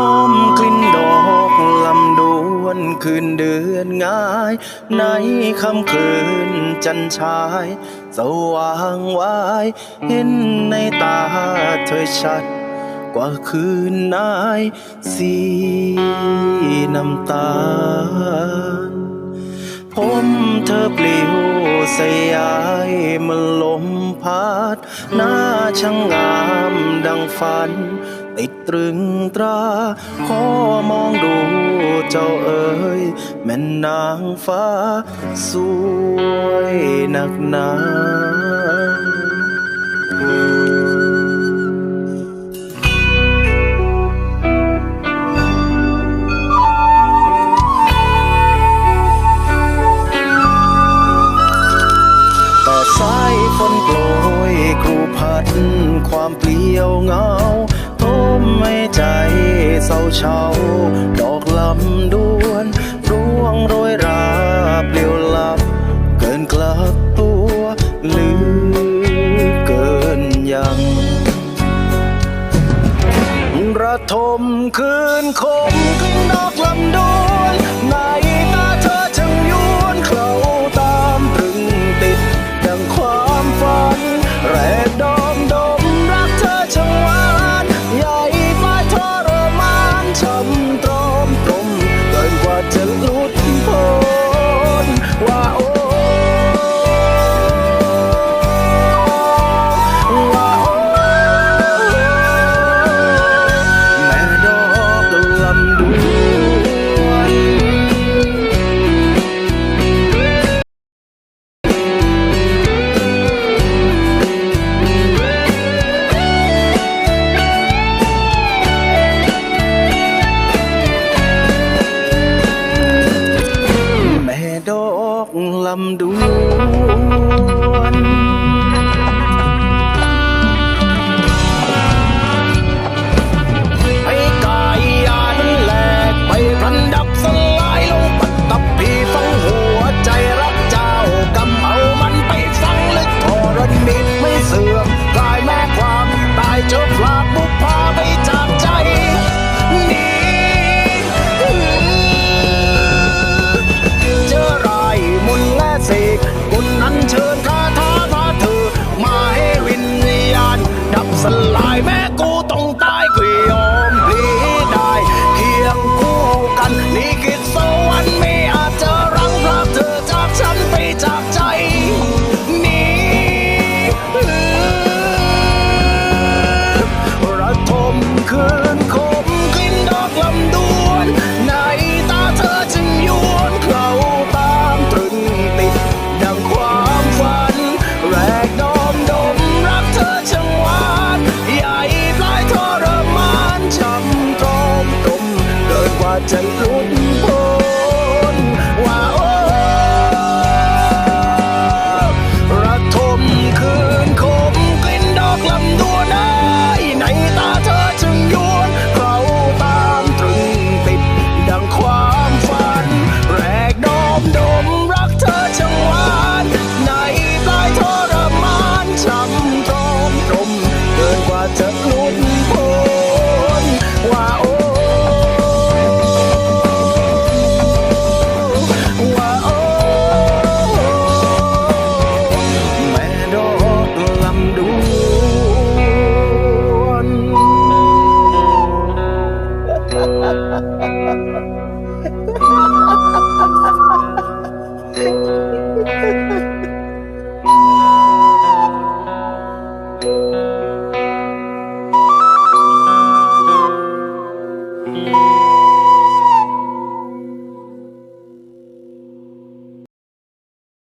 อมกลิ่นดอกลำดวนคืนเดือนง่าย ในคำคืนจันชาย สว่างวาย เห็นในตาเธอชัด กว่าคืนนายสีน้ำตา ผมเธอปลิวสยายมันลมพัดหน้าช่างงามดังฝัน ติดตรึงตรา ขอมองดูเจ้าเอ๋ยแม่นางฟ้า สวยนักหนา ความเปลี่ยวเงาทมไม่ใจเศร้าเฉาดอกลำดวนร่วงโรยราเปลี่ยวลับ เกินกลับตัวลืมเกินยังระทมคืนคง dalam dunia คุนั้นเชิญครับ